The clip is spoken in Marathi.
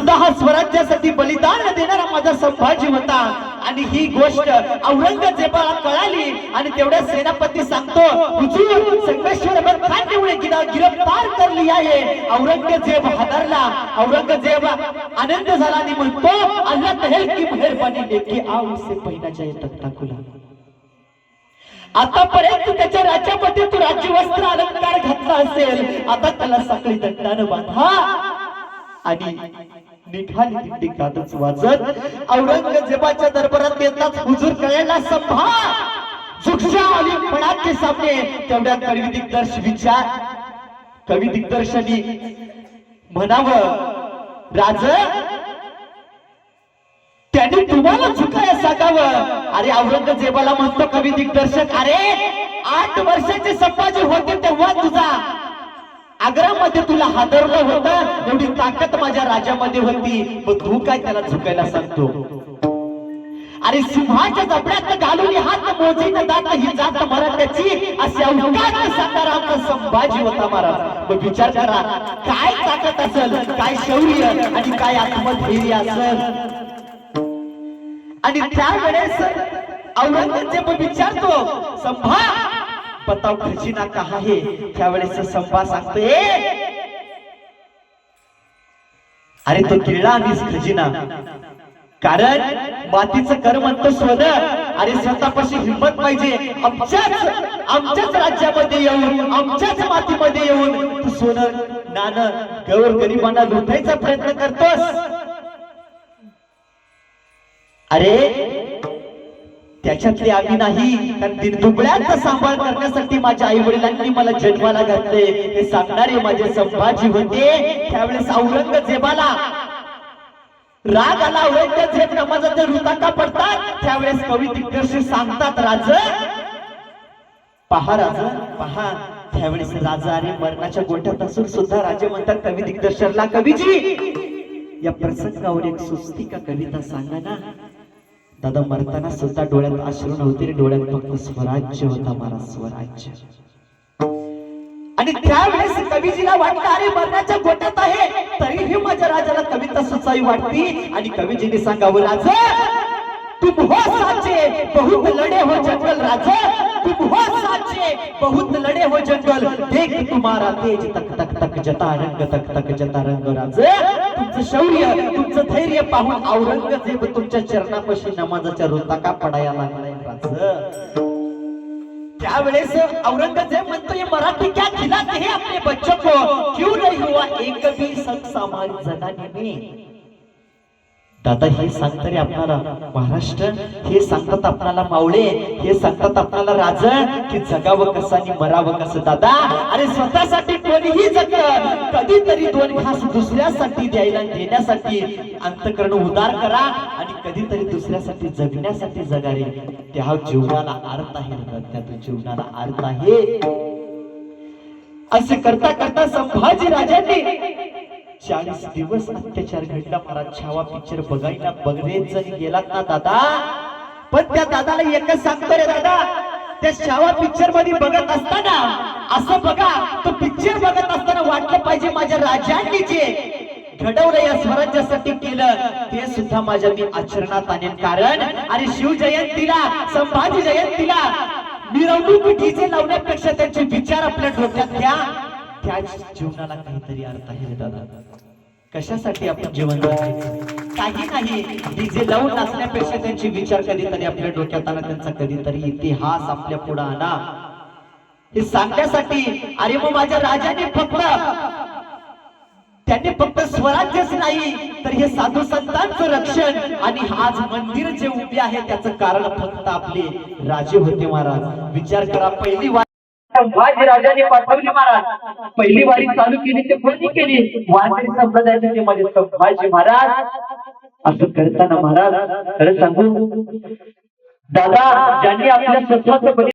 सुद्धा हा स्वराज्यासाठी बलिदान देणारा माझा संभाजी होता. आणि ही गोष्ट औरंगजेबाला कळाली आणि तेवढ्या सेनापती सांगतो गिरफ्तार करली आहे. औरंगजेब हादरला. औरंगजेब आनंद झाला आणि म्हणतो अल्ला तहेल की मेहरबानी लेके आओ इसे पहिना जाए तख्ता आतापर्यंत त्याच्या राज्यामध्ये तू राज्य वस्त्र अलंकार घातला असेल. आता त्याला साखळी दंडानं बांधा. आणि निघाली दिंडी गातच वाजत औरंगजेबाच्या दरबारात येताच हुजूर कळायला संभा. झुकशा अली फळा सामने तेवढ्या कवी दिग्दर्श विचार. कवी दिग्दर्शनी म्हणावं राज त्यांनी तुम्हाला चुकाया सांगावं. अरे औरंगजेबाला म्हणतो कवी दिग्दर्शक अरे आठ वर्षाचे संभाजी होते तेव्हा तुझा आग्रामध्ये तुला हादरलं होतं? एवढी ताकद माझ्या राजामध्ये होती. मग तू काय त्याला झुकायला सांगतो? अरे सिंहाच्या जबड्यात घालून हात मोजी दात ही जात मराठ्याची. असे अवकाश सांगणारा आमचा संभाजी होता महाराज. मग विचार करा काय ताकद असेल? काय शौर्य आणि काय आत्मधैर्य असेल? आणि त्यावेळेस औरंगजेब विचारतो संभा बताव खजिना कहा है? त्यावेळेस संपा सांगतो अरे तो किल्ला आम्हीच खजिना. कारण मातीचं कर म्हणतो सोनं आणि स्वतःपाशी हिंमत पाहिजे. आमच्याच आमच्याच राज्यामध्ये येऊन आमच्याच मातीमध्ये येऊन तू सोनं नाणं गौर गरिबांना लुटायचा प्रयत्न करतोस. अरे त्याच्यातली आम्ही नाही. कारण ते दुबळ्यांचा सांभाळ करण्यासाठी माझ्या आई वडिलांनी मला जन्माला घातले. हे सांगणारे माझे संभाजी होते. त्यावेळेस औरंगजेबाला राग आला. औरंगजेब नमाजाचे रुताका पडतात. त्यावेळेस कवी दिग्दर्शक सांगतात राज पहा राजा पहा. त्यावेळेस राजा आणि मरणाच्या गोठ्यात असून सुद्धा राजे म्हणतात कवी दिग्दर्शकला कवीजी या प्रसंगावर एक सुस्ती का कविता सांगा ना. दादा मरताना सुद्धा डोळ्यात अश्रू नव्हते रे, डोळ्यात फक्त स्वराज्य होता मला स्वराज्य. आणि त्यावेळेस कवीजीला वाटलं अरे मरणाच्या गोट्यात आहे. तरीही माझ्या राजाला कविता सुचावी वाटती. आणि कवीजीने सांगावं राजा तुम हो साचे बहुत लढे हो जंगल राजा. साचे बहुत लढे हो जंगल। देख तुम्हारा तेज तक तक तक जता रंग तक तक जता रंग राजा। तुमचं शौर्य तुमचं धैर्य पाहून औरंगजेब तुमच्या चरणापाशी नमाजाच्या रुताका पडायला लागलाय राजा। त्यावेळेस औरंगजेब म्हणतो ये मराठी क्या खिलाते हैं अपने बच्चों को? क्यों नहीं हुआ एक भी संग समाज जनाने में? दादा हे सांगतात रे आपणाला. महाराष्ट्र हे सांगतात आपणाला मावळे हे सांगतात आपणाला राज की जगावं कसं आणि मरावं कसं. दादा अरे स्वतःसाठी कोणीही जगत कधीतरी दोन घास दुसऱ्यासाठी द्यायला देण्यासाठी अंतकरण उदार करा आणि कधीतरी दुसऱ्यासाठी जगण्यासाठी जगा रे. त्या जीवनाला अर्थ आहे त्या जीवनाला अर्थ आहे. असे करता करता संभाजी राजांनी चाळीस दिवस अत्याचार घडला. मला छावा पिक्चर बघायला बघरेच गेलात ना दादा? पण त्या दादाला एकच सांगतो रे दादा त्या छावा पिक्चरमध्ये बघत असताना असं बघा तो पिक्चर बघत असताना वाटलं पाहिजे माझ्या राजांनी जे घडवलं या स्वराज्यासाठी केलं ते सुद्धा माझ्या मी आचरणात आणेन. कारण आणि शिवजयंतीला संभाजी जयंतीला मिरवणूक लावण्यापेक्षा त्यांचे विचार आपल्या डोक्यात घ्या त्याच जीवनाला काहीतरी अर्थ आहे दादा. कशासाठी आपण जीवन काही नाही. डीजे लावून नाचण्यापेक्षा त्यांचे विचार कधीतरी आपल्या डोक्यात आला त्यांचा कधीतरी इतिहास आपल्या पुढे आणा हे सांगण्यासाठी अरे मग माझ्या राजाने फक्त त्यांनी फक्त स्वराज्यच नाही तर हे साधू संतांचं रक्षण आणि आज मंदिर जे उभे आहे त्याचं कारण फक्त आपले राजे होते महाराज. विचार करा पहिली वार संभाजी राजाने पाठवली महाराज. पहिली वारी चालू केली ते कोणी केली? वारकरी संप्रदायाचे माझे संभाजी महाराज. असं करताना महाराज खरं सांगू दादा ज्यांनी आपल्या स्वतःच